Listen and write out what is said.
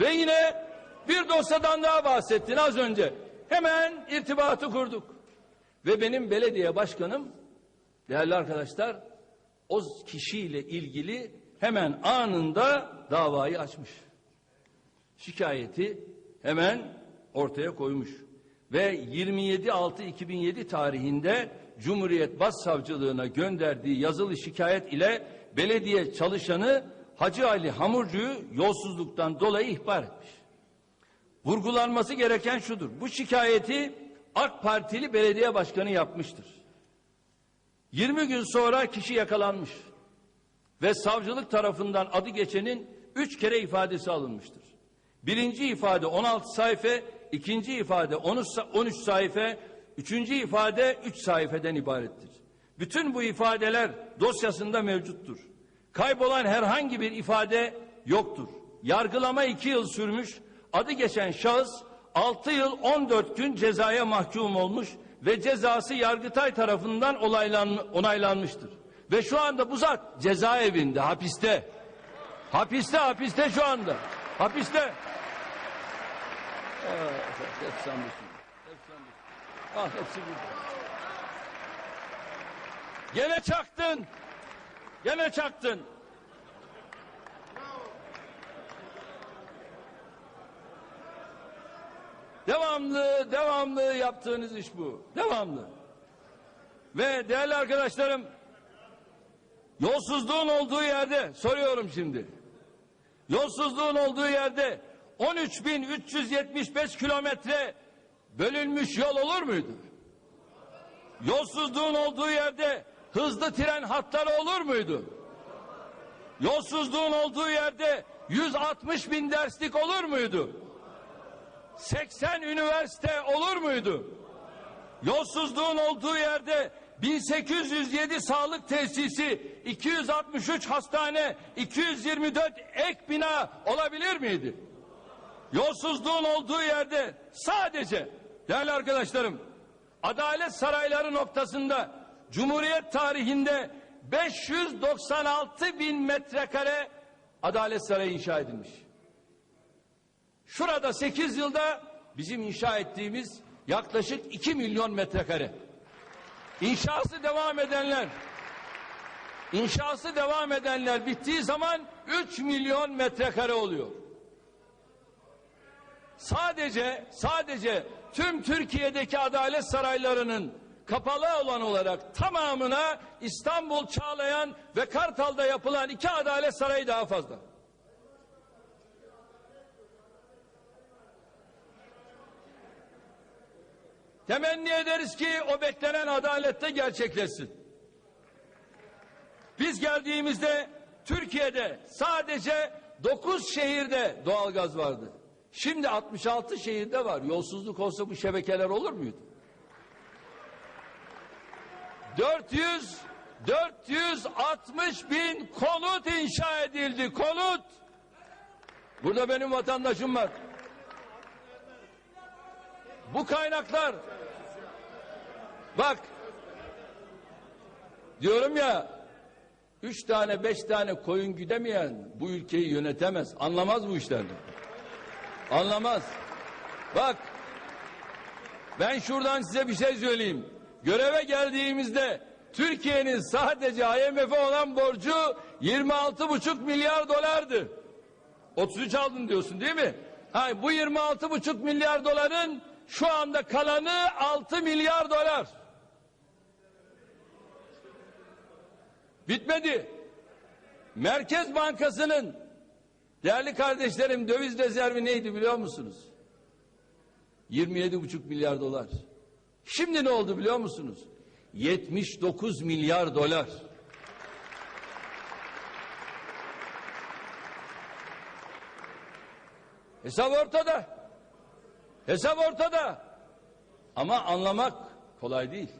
Ve yine bir dosyadan daha bahsettin az önce. Hemen irtibatı kurduk. Ve benim belediye başkanım değerli arkadaşlar o kişiyle ilgili hemen anında davayı açmış. Şikayeti hemen ortaya koymuş. Ve 27.6.2007 tarihinde Cumhuriyet Başsavcılığına gönderdiği yazılı şikayet ile belediye çalışanı Hacı Ali Hamurcu'yu yolsuzluktan dolayı ihbar etmiş. Vurgulanması gereken şudur. Bu şikayeti AK Partili belediye başkanı yapmıştır. 20 gün sonra kişi yakalanmış ve savcılık tarafından adı geçenin üç kere ifadesi alınmıştır. Birinci ifade 16 sayfa, ikinci ifade 13 sa- 13 sayfa, üçüncü ifade 3 sayfeden ibarettir. Bütün bu ifadeler dosyasında mevcuttur. Kaybolan herhangi bir ifade yoktur. Yargılama iki yıl sürmüş, adı geçen şahıs 6 yıl 14 gün cezaya mahkum olmuş ve cezası Yargıtay tarafından onaylanmıştır. Ve şu anda bu zat cezaevinde, hapiste. Hapiste, hapiste şu anda. Hapiste. Aa, hep sen misin? Hep sen misin? Ah hepsi burada. Gene çaktın. Gene çaktın. Devamlı, devamlı yaptığınız iş bu. Devamlı. Ve değerli arkadaşlarım, yolsuzluğun olduğu yerde, soruyorum şimdi. Yolsuzluğun olduğu yerde 13.375 kilometre bölünmüş yol olur muydu? Yolsuzluğun olduğu yerde hızlı tren hatları olur muydu? Yolsuzluğun olduğu yerde 160 bin derslik olur muydu? 80 üniversite olur muydu? Yolsuzluğun olduğu yerde 1807 sağlık tesisi, 263 hastane, 224 ek bina olabilir miydi? Yolsuzluğun olduğu yerde sadece değerli arkadaşlarım adalet sarayları noktasında Cumhuriyet tarihinde 596 bin metrekare adalet sarayı inşa edilmiş. Şurada 8 yılda bizim inşa ettiğimiz yaklaşık 2 milyon metrekare. İnşası devam edenler, inşası devam edenler bittiği zaman 3 milyon metrekare oluyor. Sadece, sadece tüm Türkiye'deki adalet saraylarının kapalı olan olarak tamamına İstanbul, Çağlayan ve Kartal'da yapılan iki adalet sarayı daha fazla. Temenni ederiz ki o beklenen adalette gerçekleşsin. Biz geldiğimizde Türkiye'de sadece 9 şehirde doğalgaz vardı. Şimdi 66 şehirde var. Yolsuzluk olsa bu şebekeler olur muydu? 400 460 bin konut inşa edildi. Konut. Burada benim vatandaşım var. Bu kaynaklar bak diyorum ya üç tane beş tane koyun güdemeyen bu ülkeyi yönetemez. Anlamaz bu işlerden. Anlamaz. Bak ben şuradan size bir şey söyleyeyim. Göreve geldiğimizde Türkiye'nin sadece IMF'e olan borcu 26,5 milyar dolardı. 33 aldın diyorsun değil mi? Ha, bu 26,5 milyar doların şu anda kalanı 6 milyar dolar. Bitmedi. Merkez Bankası'nın değerli kardeşlerim döviz rezervi neydi biliyor musunuz? 27,5 milyar dolar. Şimdi ne oldu biliyor musunuz? 79 milyar dolar. Hesap ortada. Hesap ortada. Ama anlamak kolay değil.